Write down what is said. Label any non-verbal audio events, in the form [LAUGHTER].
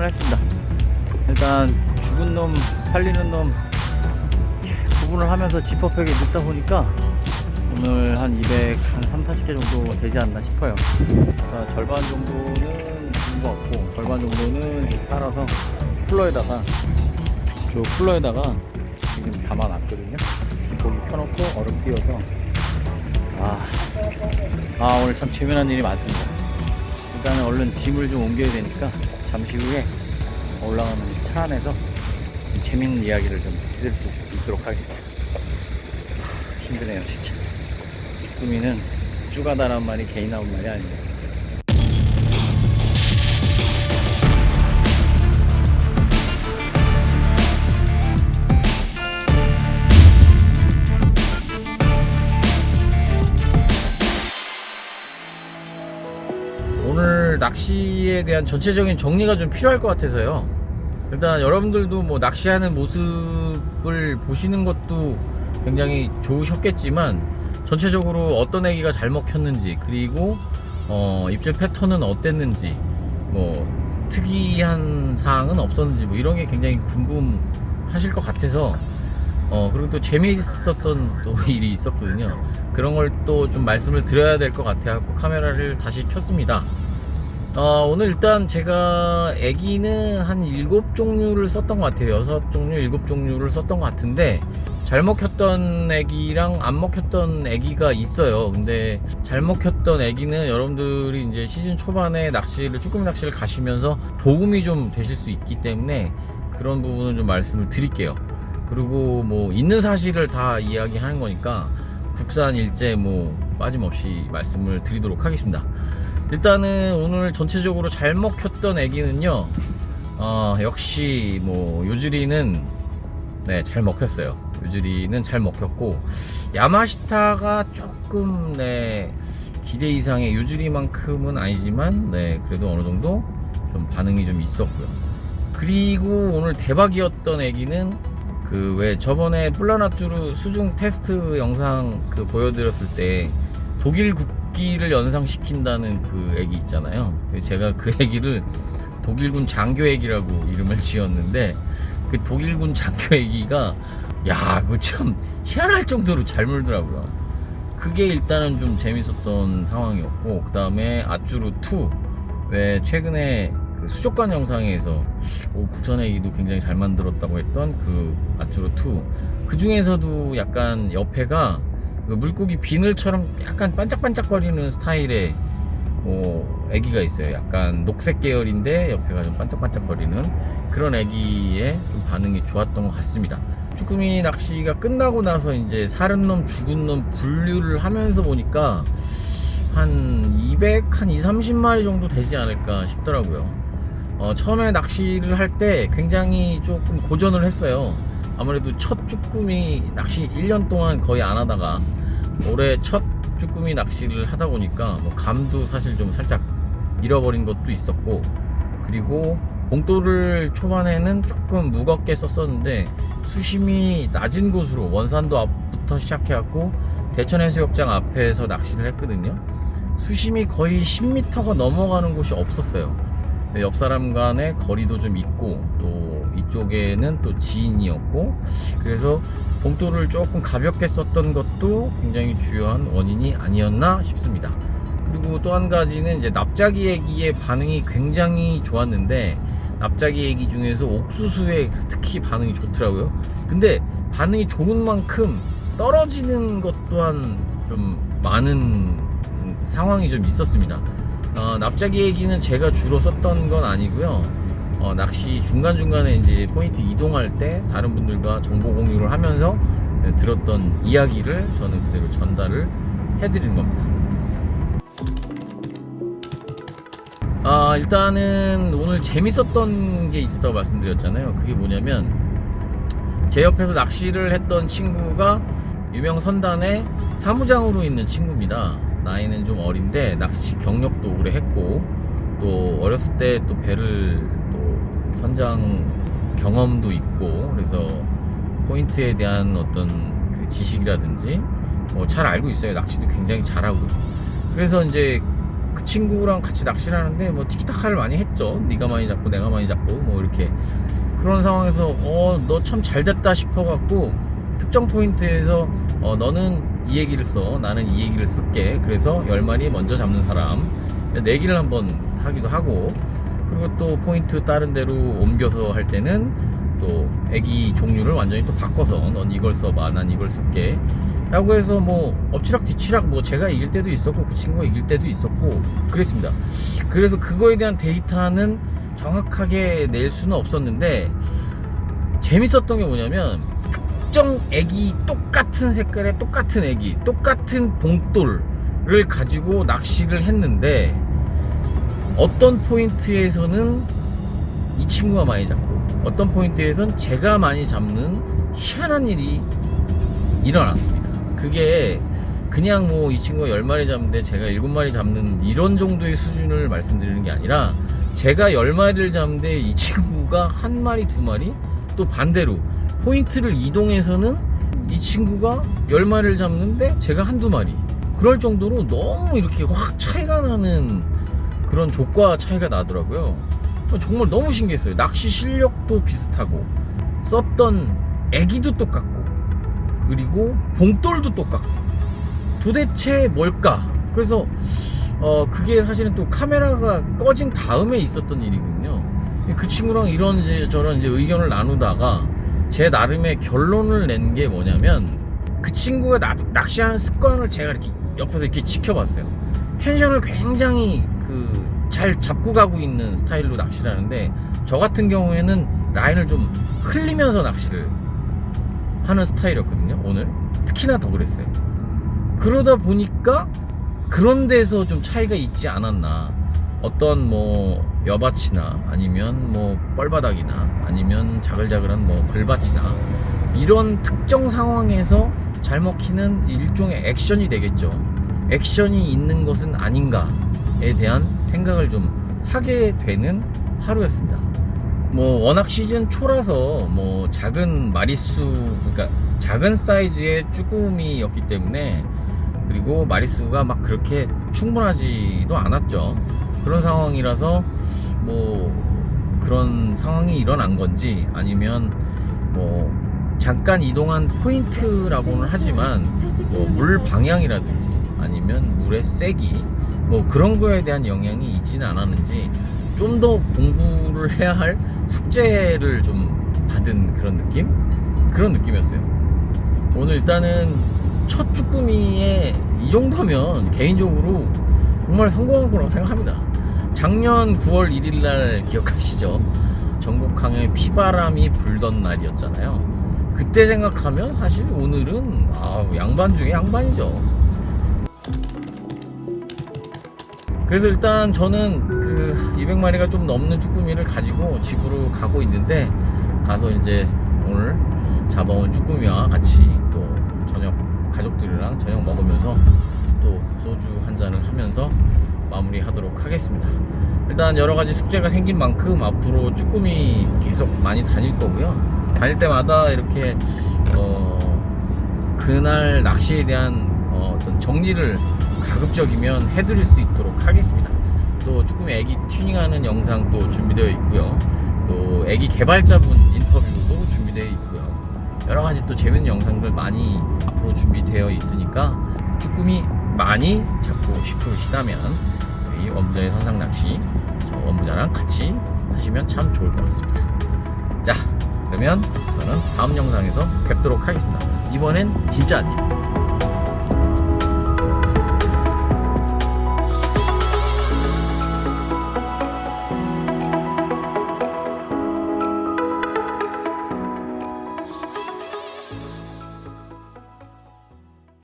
생각을 했습니다. 일단 죽은 놈, 살리는 놈 구분을 하면서 지퍼팩에 넣다 보니까 오늘 한 200, 한 3, 40개 정도 되지 않나 싶어요. 자, 절반 정도는 죽은 것 같고, 절반 정도는 살아서 쿨러에다가, 저 쿨러에다가 지금 담아놨거든요. 고기 켜놓고 얼음 띄워서, 아, 아, 오늘 참 재미난 일이 많습니다. 일단은 얼른 짐을 좀 옮겨야 되니까, 잠시 후에 올라가는 차 안에서 재밌는 이야기를 좀 해드릴 수 있도록 하겠습니다. 하, 힘드네요, 진짜. 꾸미는 쭈가다란 말이 개인 나온 말이. 오 낚시에 대한 전체적인 정리가 좀 필요할 것 같아서요. 일단 여러분들도 뭐 낚시하는 모습을 보시는 것도 굉장히 좋으셨겠지만 전체적으로 어떤 애기가 잘 먹혔는지 그리고 어, 입질 패턴은 어땠는지 뭐 특이한 사항은 없었는지 뭐 이런 게 굉장히 궁금하실 것 같아서 어 그리고 또 재미있었던 또 [LAUGHS] 일이 있었거든요 그런 걸 또 좀 말씀을 드려야 될 것 같아 갖고 카메라를 다시 켰습니다 어, 오늘 일단 제가 애기는 한 7종류를 썼던 것 같아요 6종류 7종류를 썼던 것 같은데 잘 먹혔던 애기랑 안 먹혔던 애기가 있어요. 근데 잘 먹혔던 애기는 여러분들이 이제 시즌 초반에 낚시를 쭈꾸미 낚시를 가시면서 도움이 좀 되실 수 있기 때문에 그런 부분은 좀 말씀을 드릴게요. 그리고 뭐 있는 사실을 다 이야기하는 거니까 국산 일제 뭐 빠짐없이 말씀을 드리도록 하겠습니다. 일단은 오늘 전체적으로 잘 먹혔던 애기는요. 어, 역시 뭐 요즈리는 네, 잘 먹혔어요. 요즈리는 잘 먹혔고 야마시타가 조금 네 기대 이상의 요즈리만큼은 아니지만 네 그래도 어느 정도 좀 반응이 좀 있었고요. 그리고 오늘 대박이었던 애기는 그 왜 저번에 플라나쭈르 수중 테스트 영상 그 보여드렸을 때 독일 국 기를 연상시킨다는 그 애기 있잖아요. 제가 그 [LAUGHS] 애기를 독일군 장교 애기라고 이름을 지었는데 그 독일군 장교 애기가 야, 그거 참 희한할 정도로 잘 물더라고요. 그게 일단은 좀 재밌었던 상황이었고, 그 다음에 아쭈르 2. 왜 최근에 그 수족관 영상에서 오, 국산 애기도 굉장히 잘 만들었다고 했던 그 아쭈르 2. 그 중에서도 약간 옆에가 그 물고기 비늘처럼 약간 반짝반짝거리는 스타일의 뭐 애기가 있어요. 약간 녹색 계열인데 옆에가 좀 반짝반짝거리는 그런 애기의 좀 반응이 좋았던 것 같습니다. 쭈꾸미 낚시가 끝나고 나서 이제 살은 놈, 죽은 놈 분류를 하면서 보니까 한 200, 한 2, 30마리 정도 되지 않을까 싶더라고요. 어, 처음에 낚시를 할 때 굉장히 조금 고전을 했어요. 아무래도 첫 쭈꾸미 낚시 1년 동안 거의 안 하다가 올해 첫 쭈꾸미 낚시를 하다 보니까 뭐 감도 사실 좀 살짝 잃어버린 것도 있었고 그리고 봉도를 초반에는 조금 무겁게 썼었는데 수심이 낮은 곳으로 원산도 앞부터 시작해갖고 대천해수욕장 앞에서 낚시를 했거든요. 수심이 거의 10m가 넘어가는 곳이 없었어요. 옆 사람 간의 거리도 좀 있고 또 이쪽에는 또 지인이었고 그래서 봉도를 조금 가볍게 썼던 것도 굉장히 주요한 원인이 아니었나 싶습니다. 그리고 또 한 가지는 이제 납작이 애기의 반응이 굉장히 좋았는데 납작이 애기 중에서 옥수수에 특히 반응이 좋더라고요. 근데 반응이 좋은 만큼 떨어지는 것 또한 좀 많은 상황이 좀 있었습니다. 어, 납작이 애기는 제가 주로 썼던 건 아니고요. 어, 낚시 중간중간에 이제 포인트 이동할 때 다른 분들과 정보 공유를 하면서 네, 들었던 이야기를 저는 그대로 전달을 해드리는 겁니다. 아, 일단은 오늘 재밌었던 게 있었다고 말씀드렸잖아요. 그게 뭐냐면 제 옆에서 낚시를 했던 친구가 유명 선단의 사무장으로 있는 친구입니다. 나이는 좀 어린데 낚시 경력도 오래 했고 또 어렸을 때 또 배를 또 선장 경험도 있고 그래서 포인트에 대한 어떤 그 지식이라든지 뭐 잘 알고 있어요. 낚시도 굉장히 잘하고. 그래서 이제 그 친구랑 같이 낚시를 하는데 뭐 티키타카를 많이 했죠. 네가 많이 잡고 내가 많이 잡고 뭐 이렇게 그런 상황에서 어 너 참 잘됐다 싶어갖고 특정 포인트에서 어 너는 이 얘기를 써 나는 이 얘기를 쓸게 그래서 열 마리 먼저 잡는 사람 내기를 한번 하기도 하고 그리고 또 포인트 다른 데로 옮겨서 할 때는 또 애기 종류를 완전히 또 바꿔서 넌 이걸 써봐 난 이걸 쓸게. 라고 해서 뭐 엎치락 뒤치락 뭐 제가 이길 때도 있었고 그 친구가 이길 때도 있었고 그랬습니다. 그래서 그거에 대한 데이터는 정확하게 낼 수는 없었는데 재밌었던 게 뭐냐면 특정 애기 똑같은 색깔의 똑같은 애기 똑같은 봉돌을 가지고 낚시를 했는데 어떤 포인트에서는 이 친구가 많이 잡고 어떤 포인트에선 제가 많이 잡는 희한한 일이 일어났습니다. 그게 그냥 뭐 이 친구가 10마리 잡는데 제가 7마리 잡는 이런 정도의 수준을 말씀드리는 게 아니라 제가 10마리를 잡는데 이 친구가 한 마리, 두 마리 또 반대로 포인트를 이동해서는 이 친구가 10마리를 잡는데 제가 한두 마리 그럴 정도로 너무 이렇게 확 차이가 나는 그런 조과 차이가 나더라고요. 정말 너무 신기했어요. 낚시 실력도 비슷하고 썼던 애기도 똑같고 그리고 봉돌도 똑같고 도대체 뭘까? 그래서 어 그게 사실은 또 카메라가 꺼진 다음에 있었던 일이거든요. 그 친구랑 이런 이제 저런 이제 의견을 나누다가 제 나름의 결론을 낸 게 뭐냐면 그 친구가 낚- 낚시하는 습관을 제가 이렇게 옆에서 이렇게 지켜봤어요. 텐션을 굉장히 그 잘 잡고 가고 있는 스타일로 낚시를 하는데 저 같은 경우에는 라인을 좀 흘리면서 낚시를 하는 스타일이었거든요. 오늘 특히나 더 그랬어요. 그러다 보니까 그런 데서 좀 차이가 있지 않았나. 어떤 뭐 여밭이나 아니면 뭐 뻘바닥이나 아니면 자글자글한 뭐 글밭이나 이런 특정 상황에서 잘 먹히는 일종의 액션이 되겠죠. 액션이 있는 것은 아닌가 에 대한 생각을 좀 하게 되는 하루였습니다. 뭐 워낙 시즌 초라서 뭐 작은 마리수 그러니까 작은 사이즈의 쭈꾸미였기 때문에 그리고 마리수가 막 그렇게 충분하지도 않았죠. 그런 상황이라서 뭐 그런 상황이 일어난 건지 아니면 뭐 잠깐 이동한 포인트라고는 하지만 뭐 물 방향이라든지 아니면 물의 세기 뭐 그런 거에 대한 영향이 있지는 않았는지 좀 더 공부를 해야 할 숙제를 좀 받은 그런 느낌? 그런 느낌이었어요. 오늘 일단은 첫 쭈꾸미에 이 정도면 개인적으로 정말 성공한 거라고 생각합니다. 작년 9월 1일 날 기억하시죠? 전국항에 피바람이 불던 날이었잖아요. 그때 생각하면 사실 오늘은 아, 양반 중에 양반이죠. 그래서 일단 저는 그 200마리가 좀 넘는 쭈꾸미를 가지고 집으로 가고 있는데 가서 이제 오늘 잡아온 쭈꾸미와 같이 또 저녁 가족들이랑 저녁 먹으면서 또 소주 한 잔을 하면서 마무리하도록 하겠습니다. 일단 여러 가지 숙제가 생긴 만큼 앞으로 쭈꾸미 계속 많이 다닐 거고요. 다닐 때마다 이렇게 어 그날 낚시에 대한 어, 어떤 정리를 가급적이면 해드릴 수 있도록 하겠습니다. 또 쭈꾸미 애기 튜닝하는 영상 또 준비되어 있고요. 또 애기 개발자분 인터뷰도 준비되어 있고요. 여러 가지 또 재밌는 영상들 많이 앞으로 준비되어 있으니까 쭈꾸미 많이 잡고 싶으시다면 우리 원부자의 선상 낚시 저 원부자랑 같이 하시면 참 좋을 것 같습니다. 자, 그러면 저는 다음 영상에서 뵙도록 하겠습니다. 이번엔 진짜 안녕.